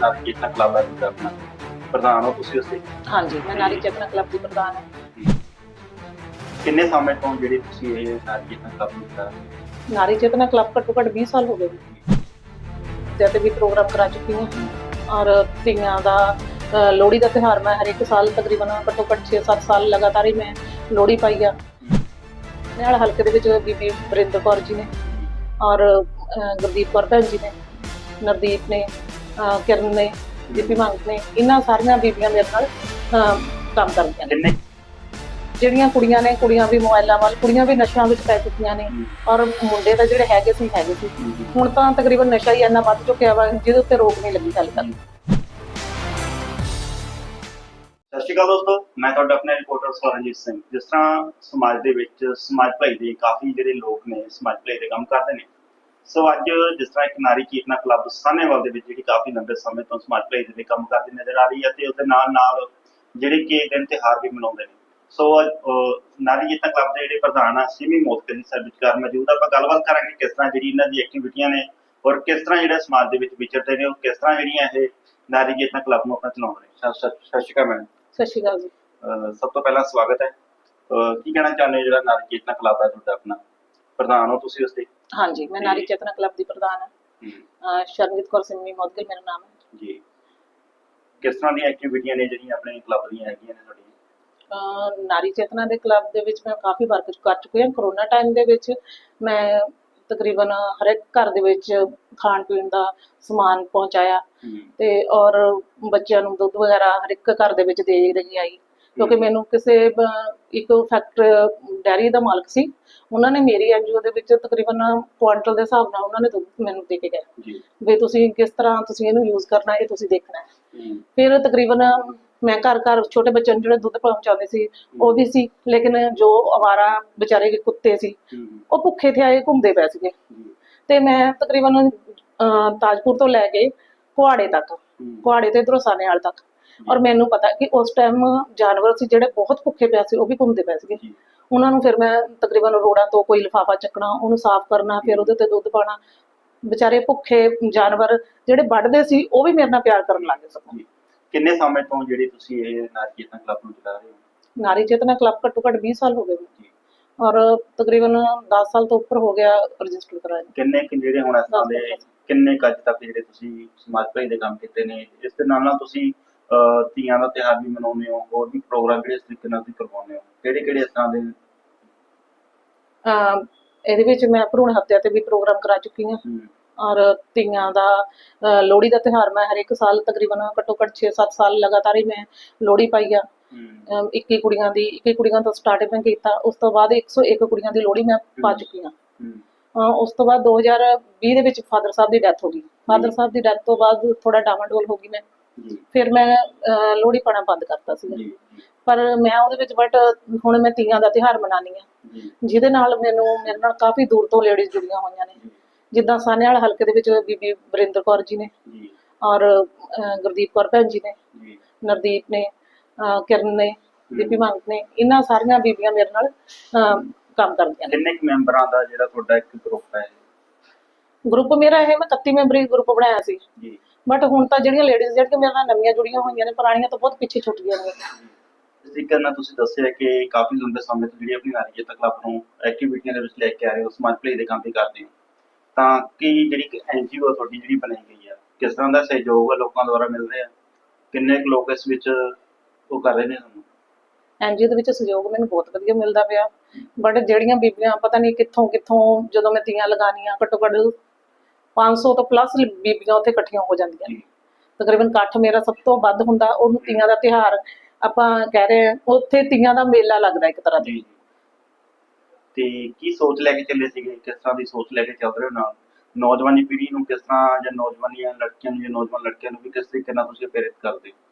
ਨਾਲ ਕੀਤਾ ਕਲੱਬ ਆਪਣਾ। ਪ੍ਰਧਾਨ ਹੋ ਤੁਸੀਂ ਹਾਂਜੀ ਮੈਂ ਨਾਰੀ ਚੇਤਨਾ ਕਲੱਬ ਦੀ ਪ੍ਰਧਾਨ ਹਾਂ। ਕਿੰਨੇ ਸਮੇਂ ਤੋਂ ਜਿਹੜੇ ਤੁਸੀਂ ਇਹ ਨਾਲ ਕੀਤਾ ਕਲੱਬ ਨੂੰ ਕਰ ਨਾਰੀ ਚੇਤਨਾ ਕਲੱਬ ਘੱਟੋ ਘੱਟ 20 ਸਾਲ ਹੋ ਗਏ। ਤੇ ਤੇ ਵੀ ਪ੍ਰੋਗਰਾਮ ਕਰਾ ਚੁੱਕੀ ਹਾਂ। ਔਰ ਤੀਆਂ ਦਾ ਅ, ਲੋਹੜੀ ਦਾ ਤਿਉਹਾਰ ਮੈਂ ਹਰ ਇੱਕ ਸਾਲ ਤਕਰੀਬਨ ਘੱਟੋ ਘੱਟ 6-7 ਸਾਲ ਲਗਾਤਾਰ ਹੀ ਮੈਂ ਲੋਹੜੀ ਪਾਈ ਆ। ਨਾਲ ਹਲਕੇ ਦੇ ਵਿੱਚ ਬੀਬੀ ਬਰਿੰਦਰ ਕੌਰ ਜੀ ਨੇ ਔਰ ਅ, ਗੁਰਦੀਪ ਕੌਰ ਭੈਣ ਜੀ ਨੇ ਨਰਦੀਪ ਨੇ ਕਿਰਨ ਨੇ ਦੀਪੀ ਮੰਗ ਨੇ ਇਹਨਾਂ ਸਾਰੀਆਂ ਬੀਬੀਆਂ ਮੇਰੇ ਨਾਲ ਕੰਮ ਕਰਦੀਆਂ ਨੇ। ਜਿਹੜੀਆਂ ਕੁੜੀਆਂ ਨੇ ਕੁੜੀਆਂ ਵੀ ਮੋਬਾਈਲਾਂ ਵੱਲ ਕੁੜੀਆਂ ਵੀ ਨਸ਼ਿਆਂ ਵਿੱਚ ਪੈ ਚੁੱਕੀਆਂ ਨੇ ਔਰ ਮੁੰਡੇ ਤਾਂ ਜਿਹੜੇ ਹੈਗੇ ਸੀ ਹੈਗੇ ਸੀ। ਹੁਣ ਤਾਂ ਤਕਰੀਬਨ ਨਸ਼ਾ ਹੀ ਇੰਨਾ ਵੱਧ ਚੁੱਕਿਆ ਵਾ ਜਿਹਦੇ ਉੱਤੇ ਰੋਕ ਨਹੀਂ ਲੱਗੀ ਹਾਲੇ ਤੱਕ ਸਤਿ ਸ਼੍ਰੀ ਅਕਾਲ ਦੋਸਤੋ ਮੈਂ ਤੁਹਾਡਾ ਆਪਣਾ ਰਿਪੋਰਟਰ ਸਵਰਨਜੀਤ ਸਿੰਘ। ਜਿਸ ਤਰ੍ਹਾਂ ਸਮਾਜ ਦੇ ਵਿੱਚ ਸਮਾਜ ਭਲਾਈ ਦੇ ਕਾਫੀ ਜਿਹੜੇ ਲੋਕ ਨੇ ਸਮਾਜ ਭਲਾਈ ਦੇ ਕੰਮ ਕਰਦੇ ਨੇ ਸੋ ਅੱਜ ਜਿਸ ਤਰ੍ਹਾਂ ਇੱਕ ਨਾਰੀ ਚੇਤਨਾ ਕਲੱਬ ਸਾਹਨੇਵਾਲ ਦੇ ਵਿੱਚ ਜਿਹੜੀ ਕਾਫੀ ਲੰਬੇ ਸਮੇਂ ਤੋਂ ਸਮਾਜ ਭਲਾਈ ਦੇ ਲਈ ਕੰਮ ਕਰਦੀ ਨਜ਼ਰ ਆ ਰਹੀ ਹੈ ਤੇ ਉਹਦੇ ਨਾਲ ਨਾਲ ਜਿਹੜੇ ਕਿ ਦਿਨ ਤਿਉਹਾਰ ਵੀ ਮਨਾਉਂਦੇ ਨੇ। ਸੋ ਨਾਰੀ ਚੇਤਨਾ ਕਲੱਬ ਦੇ ਜਿਹੜੇ ਪ੍ਰਧਾਨ ਆ ਸਿਮੀ ਮੋਤਕੇ ਦੀ ਸਾਡੇ ਵਿਚਕਾਰ ਮੌਜੂਦ ਆ। ਆਪਾਂ ਗੱਲਬਾਤ ਕਰਾਂਗੇ ਕਿਸ ਤਰ੍ਹਾਂ ਜਿਹੜੀ ਇਹਨਾਂ ਦੀ ਐਕਟੀਵਿਟੀਆਂ ਨੇ ਔਰ ਕਿਸ ਤਰ੍ਹਾਂ ਜਿਹੜਾ ਸਮਾਜ ਦੇ ਵਿੱਚ ਵਿਚਰਦੇ ਨੇ ਉਹ ਕਿਸ ਤਰ੍ਹਾਂ ਜਿਹੜੀਆਂ ਇਹ ਨਾਰੀ ਚੇਤਨਾ ਕਲੱਬ ਨੂੰ ਆਪਣਾ ਚਲਾਉਂਦੇ ਨੇ। ਸਤਿ- ਸ਼੍ਰੀ ਅਕਾਲ ਮੈਡਮ। ਸਤਿ ਸ਼੍ਰੀ ਅਕਾਲ ਜੀ। ਸਭ ਤੋਂ ਪਹਿਲਾਂ ਸਵਾਗਤ ਹੈ। ਅਹ ਕੀ ਕਹਿਣਾ ਚਾਹੁੰਦੇ ਹੋ ਜਿਹੜਾ ਨਾਰੀ ਚੇਤਨਾ ਕਲੱਬ ਹੈ ਤੁਹਾਡਾ ਆਪਣਾ? ਪ੍ਰਧਾਨ ਹੋ ਤੁਸੀਂ ਉਸਦੇ? ਹਾਂਜੀ ਮੈਂ ਨਾਰੀ ਚੇਤਨਾ ਕਲੱਬ ਦੀ ਪ੍ਰਧਾਨ ਹਾਂ। ਸ਼ਰਨਜੀਤ ਕੌਰ ਸਿੰਘੀ ਮੌਦਗਲ ਮੇਰਾ ਨਾਮ ਹੈ। ਜੀ। ਕਿਸ ਤਰ੍ਹਾਂ ਦੀਆਂ ਐਕਟੀਵਿਟੀਆਂ ਨੇ ਜਿਹੜੀਆਂ ਆਪਣੇ ਕਲੱਬ ਦੀਆਂ ਹੈਗੀਆਂ ਨੇ ਤੁਹਾਡੀਆਂ? ਨਾਰੀ ਚੇਤਨਾ ਦੇ ਕਲੱਬ ਦੇ ਵਿੱਚ ਮੈਂ ਕਾਫੀ ਵਰਕ ਕਰ ਚੁੱਕੀ ਹਾਂ। ਕਰੋਨਾ ਟਾਈਮ ਦੇ ਵਿੱਚ ਮੈਂ ਤਕਰੀਬਨ ਹਰ ਇੱਕ ਘਰ ਦੇ ਵਿੱਚ ਖਾਣ ਪੀਣ ਦਾ ਸਮਾਨ ਪਹੁੰਚਾਇਆ। ਤੇ ਔਰ ਬੱਚਿਆਂ ਨੂੰ ਦੁੱਧ ਵਗੈਰਾ ਹਰ ਇੱਕ ਘਰ ਦੇ ਵਿੱਚ ਦੇ ਰਹੀ ਆਈ। ਕਿਉਂਕਿ। ਮੈਨੂੰ ਕਿਸੇ ਇੱਕ ਫੈਕਟਰੀ ਡੈਰੀ ਦਾ ਮਾਲਕ ਸੀ। ਉਹਨਾਂ ਨੇ ਮੇਰੀ ਐਨਜੀਓ ਦੇ ਵਿੱਚ ਤਕਰੀਬਨ ਕੁਆਂਟਲ ਦੇ ਹਿਸਾਬ ਨਾਲ ਉਹਨਾਂ ਨੇ ਦੁੱਧ ਮੈਨੂੰ ਦੇ ਕੇ ਗਏ। ਵੀ ਤੁਸੀਂ ਕਿਸ ਤਰ੍ਹਾਂ ਤੁਸੀਂ ਇਹਨੂੰ ਯੂਜ਼ ਕਰਨਾ ਇਹ ਤੁਸੀਂ ਦੇਖਣਾ। ਹੈ। ਫਿਰ ਤਕਰੀਬਨ ਮੈਂ ਘਰ ਘਰ ਛੋਟੇ ਬੱਚਿਆਂ ਨੂੰ ਜਿਹੜੇ ਦੁੱਧ ਪਹੁੰਚਾਉਂਦੇ ਸੀ ਉਹ ਵੀ ਸੀ। ਲੇਕਿਨ ਜੋ ਅਵਾਰਾ ਵਿਚਾਰੇ ਕੁੱਤੇ ਸੀ ਉਹ ਭੁੱਖੇ ਤੇ ਆਏ ਘੁੰਮਦੇ ਪਏ ਸੀਗੇ। ਤੇ ਮੈਂ ਤਕਰੀਬਨ ਤਾਜਪੁਰ ਤੋਂ ਲੈ ਕੇ ਕੁਹਾੜੇ ਤੱਕ ਕੁਹਾੜੇ ਤੇ ਇਧਰੋਂ ਸਾਨੇਵਾਲ ਤੱਕ। ਔਰ ਮੈਨੂੰ ਪਤਾ ਕਿ ਉਸ ਟਾਈਮ ਜਾਨਵਰ ਸੀ ਜਿਹੜੇ ਬਹੁਤ ਭੁੱਖੇ ਪਿਆ ਸੀ ਉਹ ਵੀ ਘੁੰਮਦੇ ਪਏ ਸੀਗੇ ਉਹਨਾਂ ਨੂੰ ਫਿਰ ਮੈਂ ਤਕਰੀਬਨ ਰੋਡਾਂ ਤੋਂ ਕੋਈ ਲਿਫਾਫਾ ਚੱਕਣਾ ਉਹਨੂੰ ਸਾਫ਼ ਕਰਨਾ ਫਿਰ ਉਹਦੇ ਤੇ ਦੁੱਧ ਪਾਣਾ ਵਿਚਾਰੇ ਭੁੱਖੇ ਜਾਨਵਰ ਜਿਹੜੇ ਵੱਢਦੇ ਸੀ ਉਹ ਵੀ ਮੇਰੇ ਨਾਲ ਪਿਆਰ ਕਰਨ ਲੱਗ ਗਏ ਸਗੋਂ। ਕਿੰਨੇ ਸਮੇਂ ਤੋਂ ਜਿਹੜੀ ਤੁਸੀਂ ਇਹ ਨਾਰੀ ਚੇਤਨਾ ਕਲੱਬ ਨੂੰ ਚਲਾ ਰਹੇ ਹੋ ਨਾਰੀ ਚੇਤਨਾ ਕਲੱਬ ਘੱਟੋ ਘੱਟ 20 ਸਾਲ ਹੋ ਗਏ ਜੀ। ਔਰ ਤਕਰੀਬਨ 10 ਸਾਲ ਤੋਂ ਉੱਪਰ ਹੋ ਗਿਆ ਰਜਿਸਟਰ ਕਰਾਇਆ। ਕਿੰਨੇ ਕਿ ਜਿਹੜੇ ਹੁਣ ਇਸ ਤਰ੍ਹਾਂ ਦੇ। ਕਿੰਨੇ ਕੁ ਅੱਜ ਤੱਕ ਜਿਹੜੇ ਤੁਸੀਂ ਸਮਾਜ ਭਲਾਈ ਦੇ ਕੰਮ ਕੀਤੇ ਨੇ ਇਸ ਦੇ ਨਾਲ ਨਾਲ ਤੁਸੀਂ ਤੀਆਂ ਦਾ ਤਿਉਹਾਰ ਵੀ ਮਨਾਉਂਦੇ ਹੋ ਹੋਰ ਵੀ ਪ੍ਰੋਗਰਾਮ ਜਿਹੜੇ ਇਸ ਤਰੀਕੇ ਨਾਲ ਤੁਸੀਂ ਕਰਵਾਉਂਦੇ ਹੋ? ਕਿਹੜੇ ਕਿਹੜੇ ਤਰ੍ਹਾਂ ਦੇ? ਅਹ ਇਹਦੇ ਵਿੱਚ ਮੈਂ ਭਰੂਣ ਹੱਤਿਆ ਤੇ ਵੀ ਪ੍ਰੋਗਰਾਮ ਕਰਾ ਚੁੱਕੀ ਹਾਂ। ਔਰ ਤੀਆਂ ਦਾ ਲੋਹੜੀ ਦਾ ਤਿਉਹਾਰ ਮੈਂ ਹਰ ਇੱਕ ਸਾਲ ਤਕਰੀਬਨ ਘੱਟੋ ਘੱਟ 6-7 ਸਾਲ ਲਗਾਤਾਰ ਹੀ ਮੈਂ ਲੋਹੜੀ ਪਾਈ ਆ। ਹਮ, ਅਮ 21 ਕੁੜੀਆਂ ਦੀ 21 ਕੁੜੀਆਂ ਤੋਂ ਸਟਾਰਟ ਮੈਂ ਕੀਤਾ ਉਸ ਤੋਂ ਬਾਅਦ 101 ਕੁੜੀਆਂ ਦੀ ਲੋਹੜੀ ਮੈਂ ਪਾ ਚੁੱਕੀ ਹਾਂ। ਉਸ ਤੋਂ ਬਾਅਦ 2020 ਦੇ ਵਿੱਚ ਫਾਦਰ ਸਾਹਿਬ ਦੀ ਡੈਥ ਹੋ ਗਈ। ਫਾਦਰ ਸਾਹਿਬ ਦੀ ਡੈਥ ਤੋਂ ਬਾਅਦ ਥੋੜਾ ਡਾਵਾਂਡੋਲ ਹੋ ਗਈ ਮੈਂ। ਫਿਰ ਮੈਂ ਲੋਹੜੀ ਪਾਣਾ ਬੰਦ ਕਰਤਾ ਸੀ ਪਰ ਮੈਂ ਉਹਦੇ ਵਿੱਚ ਬਟ ਹੁਣ ਮੈਂ ਤੀਆਂ ਦਾ ਤਿਉਹਾਰ ਮਨਾਉਣੀ ਆ ਜਿਹਦੇ ਨਾਲ ਮੈਨੂੰ ਮੇਰੇ ਨਾਲ ਕਾਫੀ ਦੂਰ ਤੋਂ ਲੇਡੀਜ਼ ਜੁੜੀਆਂ ਹੋਈਆਂ ਨੇ। ਜਿੱਦਾਂ ਸਾਨੇਵਾਲ ਹਲਕੇ ਦੇ ਵਿੱਚ ਬੀਬੀ ਬਰਿੰਦਰ ਕੌਰ ਜੀ ਨੇ ਔਰ ਗੁਰਦੀਪ ਕੌਰ ਭੈਣ ਜੀ ਨੇ ਨਰਦੀਪ ਨੇ ਕਿਰਨ ਨੇ ਦੀਪੀ ਮੰਗ ਨੇ ਇਹਨਾਂ ਸਾਰੀਆਂ ਬੀਬੀਆਂ ਮੇਰੇ ਨਾਲ ਕੰਮ ਕਰਦੀਆਂ ਨੇ। ਕਿੰਨੇ ਮੈਂਬਰਾਂ ਦਾ ਜਿਹੜਾ ਤੁਹਾਡਾ ਇੱਕ ਗਰੁੱਪ ਹੈ? ਗਰੁੱਪ ਮੇਰਾ ਇਹ ਮੈਂ 31 ਮੈਂਬਰੀ ਗਰੁੱਪ ਬਣਾਇਆ ਸੀ। ਜੀ। ਬਟ ਹੁਣ ਤਾਂ ਜਿਹੜੀਆਂ ਲੇਡੀਜ਼ ਜਿਹੜੀਆਂ ਮੇਰੇ ਨਾਲ ਨਵੀਆਂ ਜੁੜੀਆਂ ਹੋਈਆਂ ਨੇ ਪੁਰਾਣੀਆਂ ਤਾਂ ਬਹੁਤ ਪਿੱਛੇ ਛੁੱਟ ਗਈਆਂ ਨੇ। ਤਰੀਕੇ ਨਾਲ ਤੁਸੀਂ ਦੱਸਿਆ ਕਿ ਕਾਫੀ ਲੰਬੇ ਸਮੇਂ ਤੋਂ ਜਿਹੜੀ ਆਪਣੀ ਨਾਰੀ ਚੇਤਨਾ ਕਲੱਬ ਨੂੰ ਐਕਟੀਵਿਟੀਆਂ ਦੇ ਵਿੱਚ ਲੈ ਕੇ ਆ ਰਹੇ ਹੋ ਸਮਾਜ ਭਲਾਈ ਦੇ ਕੰਮ ਵੀ ਕਰਦੇ ਹੋ। ਤਾਂ ਕੀ ਜਿਹੜੀ ਐਨਜੀਓ ਤੁਹਾਡੀ ਜਿਹੜੀ ਬਣਾਈ ਗਈ ਆ ਕਿਸ ਤਰ੍ਹਾਂ ਦਾ ਸਹਿਯੋਗ ਆ ਲੋਕਾਂ ਦੁਆਰਾ ਮਿਲ ਰਿਹਾ? ਕਿੰਨੇ ਕੁ ਲੋਕ ਇਸ ਵਿੱਚ ਉਹ ਕਰ ਰਹੇ ਨੇ ਤੁਹਾਨੂੰ? ਐਨਜੀਓ ਦੇ ਵਿੱਚ ਸਹਿਯੋਗ ਮੈਨੂੰ ਬਹੁਤ ਵਧੀਆ ਮਿਲਦਾ ਪਿਆ। ਬਟ ਜਿਹੜੀਆਂ ਬੀਬੀਆਂ ਪਤਾ ਨਹੀਂ ਕਿੱਥੋਂ ਕਿੱਥੋਂ ਜਦੋਂ ਮੈਂ ਤੀਆਂ ਲਗਾਨੀਆਂ ਘੱਟੋ ਘੱਟ 500 ਤੋਂ ਪਲੱਸ ਬੀਬੀਆਂ ਉੱਥੇ ਇਕੱਠੀਆਂ ਹੋ ਜਾਂਦੀਆਂ। ਤਕਰੀਬਨ ਇਕੱਠ ਮੇਰਾ ਸਭ ਤੋਂ ਵੱਧ ਹੁੰਦਾ ਉਹਨੂੰ ਤੀਆਂ ਦਾ ਤਿਉਹਾਰ ਆਪਾਂ ਕਹਿ ਰਹੇ ਹਾਂ ਉੱਥੇ ਤੀਆਂ ਦਾ ਮੇਲਾ ਲੱਗਦਾ ਇੱਕ ਤਰ੍ਹਾਂ ਦਾ। ਤੇ ਕੀ ਸੋਚ ਲੈ ਕੇ ਚੱਲੇ ਸੀਗੇ? ਕਿਸ ਤਰ੍ਹਾਂ ਦੀ ਸੋਚ ਲੈ ਕੇ ਚੱਲ ਰਹੇ ਹੋ ਨਾਲ? ਨੌਜਵਾਨੀ ਪੀੜ੍ਹੀ ਨੂੰ ਕਿਸ ਤਰ੍ਹਾਂ ਜਾਂ ਨੌਜਵਾਨੀਆਂ ਲੜਕੀਆਂ ਨੂੰ ਜਾਂ ਨੌਜਵਾਨ ਲੜਕਿਆਂ ਨੂੰ ਵੀ ਕਿਸ ਤਰੀਕੇ ਨਾਲ ਤੁਸੀਂ ਪ੍ਰੇਰਿਤ ਕਰਦੇ? ਹੋ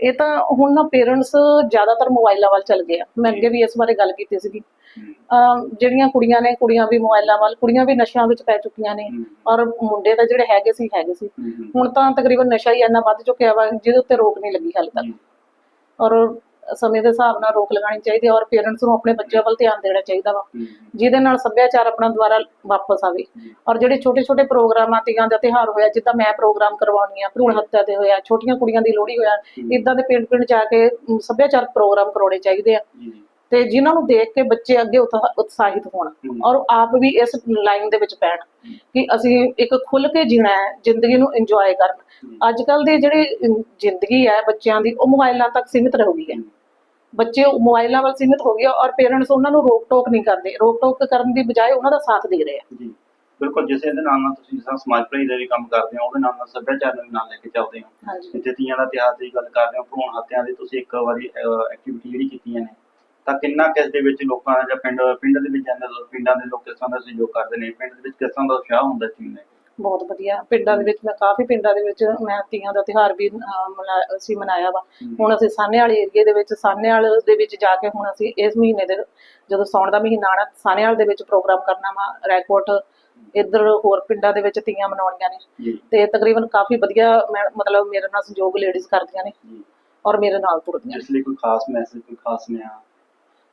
ਇਹ ਤਾਂ ਹੁਣ ਨਾ ਪੇਰੈਂਟਸ ਜ਼ਿਆਦਾਤਰ ਮੋਬਾਈਲਾਂ ਵੱਲ ਚੱਲ ਗਏ ਆ। ਮੈਂ ਅੱਗੇ ਵੀ ਇਸ ਬਾਰੇ ਗੱਲ ਕੀਤੀ ਸੀਗੀ। ਜਿਹੜੀਆਂ ਕੁੜੀਆਂ ਨੇ ਕੁੜੀਆਂ ਵੀ ਮੋਬਾਈਲਾਂ ਵੱਲ ਕੁੜੀਆਂ ਵੀ ਨਸ਼ਿਆਂ ਵਿੱਚ ਪੈ ਚੁੱਕੀਆਂ ਨੇ। ਔਰ ਮੁੰਡੇ ਤਾਂ ਜਿਹੜੇ ਹੈਗੇ ਸੀ ਹੈਗੇ ਸੀ। ਹੁਣ ਤਾਂ ਤਕਰੀਬਨ ਨਸ਼ਾ ਹੀ ਇੰਨਾ ਵੱਧ ਚੁੱਕਿਆ ਵਾ ਜਿਹਦੇ ਉੱਤੇ ਰੋਕ ਨਹੀਂ ਲੱਗੀ ਹਾਲੇ ਤੱਕ। ਔਰ ਸਮੇਂ ਦੇ ਹਿਸਾਬ ਨਾਲ ਰੋਕ ਲਗਾਉਣੀ ਚਾਹੀਦੀ ਹੈ ਔਰ ਪੇਰੈਂਟਸ ਨੂੰ ਆਪਣੇ ਬੱਚਿਆਂ ਵੱਲ ਧਿਆਨ ਦੇਣਾ ਚਾਹੀਦਾ ਵਾ ਜਿਹਦੇ ਨਾਲ ਸੱਭਿਆਚਾਰ ਆਪਣਾ ਦੁਬਾਰਾ ਵਾਪਸ ਆਵੇ। ਔਰ ਜਿਹੜੇ ਛੋਟੇ ਛੋਟੇ ਪ੍ਰੋਗਰਾਮ ਤੀਆਂ ਦਾ ਤਿਉਹਾਰ ਹੋਇਆ ਜਿੱਦਾਂ ਮੈਂ ਪ੍ਰੋਗਰਾਮ ਕਰਵਾਉਣੀ ਆ ਭਰੂਣ ਹੱਤਿਆ ਤੇ ਹੋਇਆ ਛੋਟੀਆਂ ਕੁੜੀਆਂ ਦੀ ਲੋਹੜੀ ਹੋਇਆ। ਇਦਾਂ ਦੇ ਪਿੰਡ ਪਿੰਡ ਜਾ ਕੇ ਸੱਭਿਆਚਾਰਕ ਪ੍ਰੋਗਰਾਮ ਕਰਾਉਣੇ ਚਾਹੀਦੇ ਆ ਤੇ ਜਿਨ੍ਹਾਂ ਨੂੰ ਦੇਖ ਕੇ ਬੱਚੇ ਅੱਗੇ ਉਤਸ਼ਾ- ਉਤਸ਼ਾਹਿਤ ਹੋਣ। ਔਰ ਆਪ ਵੀ ਇਸ ਲਾਈਨ ਦੇ ਵਿੱਚ ਪੈਣ ਕਿ ਅਸੀਂ ਇੱਕ ਖੁੱਲ ਕੇ ਜੀਣਾ ਹੈ ਜ਼ਿੰਦਗੀ ਨੂੰ ਇੰਜੋਏ ਕਰਨ। ਅੱਜ ਕੱਲ ਦੀ ਜਿਹੜੀ ਜ਼ਿੰਦਗੀ ਹੈ ਬੱਚਿਆਂ ਦੀ ਉਹ ਮੋਬਾਈਲਾਂ ਤੱਕ ਸੀਮਿਤ ਰਹੂ ਗਈ ਹੈ ਬੱਚੇ ਮੋਬਾਈਲਾਂ ਵੱਲ ਸੀਮਿਤ ਹੋ ਗਏ ਔਰ ਪੇਰੈਂਟਸ ਉਹਨਾਂ ਨੂੰ ਰੋਕ ਟੋਕ ਨਹੀਂ ਕਰਦੇ। ਰੋਕ ਟੋਕ ਕਰਨ ਦੀ ਬਜਾਏ ਉਹਨਾਂ ਦਾ ਸਾਥ ਦੇ ਰਹੇ ਆ। ਜੀ। ਬਿਲਕੁਲ ਜਿਸ ਦੇ ਨਾਲ ਨਾਲ ਤੁਸੀਂ ਜਿਸ ਸਮਾਜ ਭਲਾਈ ਦਾ ਵੀ ਕੰਮ ਕਰਦੇ ਹੋ ਉਹਦੇ ਨਾਲ ਨਾਲ ਸੱਭਿਆਚਾਰ ਨੂੰ ਵੀ ਨਾਲ ਲੈ ਕੇ ਚੱਲਦੇ ਹੋ। ਜਿੱਥੇ ਤੀਆਂ ਦਾ ਤਿਉਹਾਰ ਦੀ ਗੱਲ ਕਰਦੇ ਹੋ ਭਰੂਣ ਹੱਤਿਆ ਦੀ ਤੁਸੀਂ ਇੱਕ ਵਾਰੀ ਐਕਟੀਵਿਟੀ ਜਿਹੜੀ ਕੀਤੀਆਂ ਨੇ ਤਾਂ ਕਿੰਨਾ ਕਿਸ ਦੇ ਵਿੱਚ ਲੋਕਾਂ ਦਾ ਜਾਂ ਪਿੰਡ ਪਿੰਡ ਦੇ ਵਿੱਚ ਜਾਂਦੇ ਲੋਕ ਪਿੰਡਾਂ ਦੇ ਲੋਕ ਕਿਸ ਤਰ੍ਹਾਂ ਦਾ ਸਹਿਯੋਗ ਕਰਦੇ ਨੇ ਪਿੰਡ ਦੇ ਵਿੱਚ ਕਿਸ ਤਰ੍ਹਾਂ ਦਾ ਉਤਸ਼ਾਹ ਹੁੰਦਾ ਚੀਜ਼ ਨੇ ਬਹੁਤ ਵਧੀਆ ਪਿੰਡਾਂ ਦੇ ਵਿੱਚ ਮੈਂ ਕਾਫੀ ਪਿੰਡਾਂ ਦੇ ਵਿੱਚ ਮੈਂ ਤੀਆਂ ਦਾ ਤਿਉਹਾਰ ਵੀ ਅਹ, ਮਨਾ- ਅਸੀਂ ਮਨਾਇਆ ਵਾ। ਹੁਣ ਅਸੀਂ ਸਾਹਨੇਵਾਲ ਏਰੀਏ ਦੇ ਵਿੱਚ ਸਾਹਨੇਵਾਲ ਦੇ ਵਿੱਚ ਜਾ ਕੇ ਹੁਣ ਅਸੀਂ ਇਸ ਮਹੀਨੇ ਦੇ ਜਦੋਂ ਸਾਉਣ ਦਾ ਮਹੀਨਾ ਆਣਾ ਸਾਹਨੇਵਾਲ ਦੇ ਵਿੱਚ ਪ੍ਰੋਗਰਾਮ ਕਰਨਾ ਵਾ ਰੈਕੋਰਡ ਇੱਧਰ ਹੋਰ ਪਿੰਡਾਂ ਦੇ ਵਿੱਚ ਤੀਆਂ ਮਨਾਉਣੀਆਂ ਨੇ। ਜੀ। ਤੇ ਤਕਰੀਬਨ ਕਾਫੀ ਵਧੀਆ ਮੈਂ ਮਤਲਬ ਮੇਰੇ ਨਾਲ ਸੰਯੋਗ ਲੇਡੀਜ਼ ਕਰਦੀਆਂ ਨੇ ਜੀ। ਔਰ ਮੇਰੇ ਨਾਲ ਤੁਰਦੀਆਂ ਨੇ। ਜਿਸ ਲਈ ਕੋਈ ਖਾਸ ਮੈਸੇਜ ਕੋਈ ਖਾਸ ਸੁਨੇਹਾ?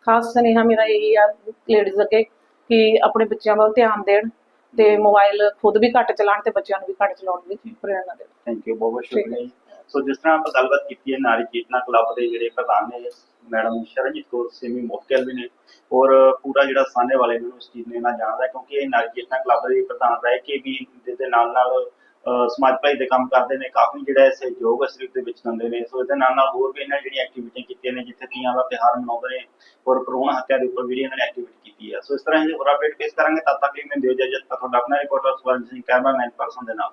ਖਾਸ ਸੁਨੇਹਾ ਮੇਰਾ ਇਹੀ ਆ ਲੇਡੀਜ਼ ਅੱਗੇ ਕਿ ਆਪਣੇ ਬੱਚਿਆਂ ਵੱਲ ਧਿਆਨ ਦੇਣ ਤੇ ਮੋਬਾਈਲ ਖੁਦ ਵੀ ਘੱਟ ਚਲਾਉਣ ਤੇ ਬੱਚਿਆਂ ਨੂੰ ਵੀ ਘੱਟ ਚਲਾਉਣ ਦੀ ਪ੍ਰੇਰਣਾ ਦੇਣ ਥੈਂਕ ਯੂ ਬਹੁਤ ਬਹੁਤ। ਸ਼ੁਕਰੀਆ ਜੀ ਸੋ ਜਿਸ ਤਰ੍ਹਾਂ ਆਪਾਂ ਗੱਲਬਾਤ ਕੀਤੀ ਹੈ ਨਾਰੀ ਚੇਤਨਾ ਕਲੱਬ ਦੇ ਜਿਹੜੇ ਪ੍ਰਧਾਨ ਨੇ ਮੈਡਮ ਸ਼ਰਨਜੀਤ ਕੌਰ ਸੇਮੀ ਮੁਖਤਿਆਰ ਵੀ ਨੇ ਔਰ ਪੂਰਾ ਜਿਹੜਾ ਸਾਹਨੇ ਵਾਲੇ ਨੂੰ ਇਸ ਚੀਜ਼ ਨੇ ਨਾ ਜਾਣਦਾ ਹੈ ਕਿਉਂਕਿ ਇਹ ਨਾਰੀ ਚੇਤਨਾ ਕਲੱਬ ਦੇ ਪ੍ਰਧਾਨ ਰਹਿ ਕੇ ਵੀ ਦੇ ਨਾਲ ਨਾਲ ਸਮਾਜ ਭਲਾਈ ਦੇ ਕੰਮ ਕਰਦੇ ਨੇ, ਕਾਫੀ ਜਿਹੜਾ ਹੈ ਸਹਿਯੋਗ ਇਸ ਦੇ ਵਿੱਚ ਦਿੰਦੇ ਨੇ। ਸੋ ਇਹਦੇ ਨਾਲ ਨਾਲ ਹੋਰ ਵੀ ਇਹਨਾਂ ਜਿਹੜੀਆਂ ਐਕਟੀਵਿਟੀਆਂ ਕੀਤੀਆਂ ਨੇ, ਜਿੱਥੇ ਤੀਆਂ ਦਾ ਤਿਉਹਾਰ ਮਨਾਉਂਦੇ ਨੇ ਔਰ ਭਰੂਣ ਹੱਤਿਆ ਦੇ ਉੱਪਰ ਵੀ ਇਹਨਾਂ ਨੇ ਐਕਟੀਵਿਟੀ ਕੀਤੀ ਹੈ ਸੋ ਇਸ ਤਰ੍ਹਾਂ ਹੀ ਹੋਰ ਅਪਡੇਟ ਪੇਸ਼ ਕਰਾਂਗੇ, ਤਦ ਤੱਕ ਲਈ ਮੈਂ ਦਿਓ ਇਜਾਜ਼ਤ ਤੁਹਾਡਾ ਆਪਣਾ reporter Swaran Singh cameraman person ਦੇ ਨਾਲ।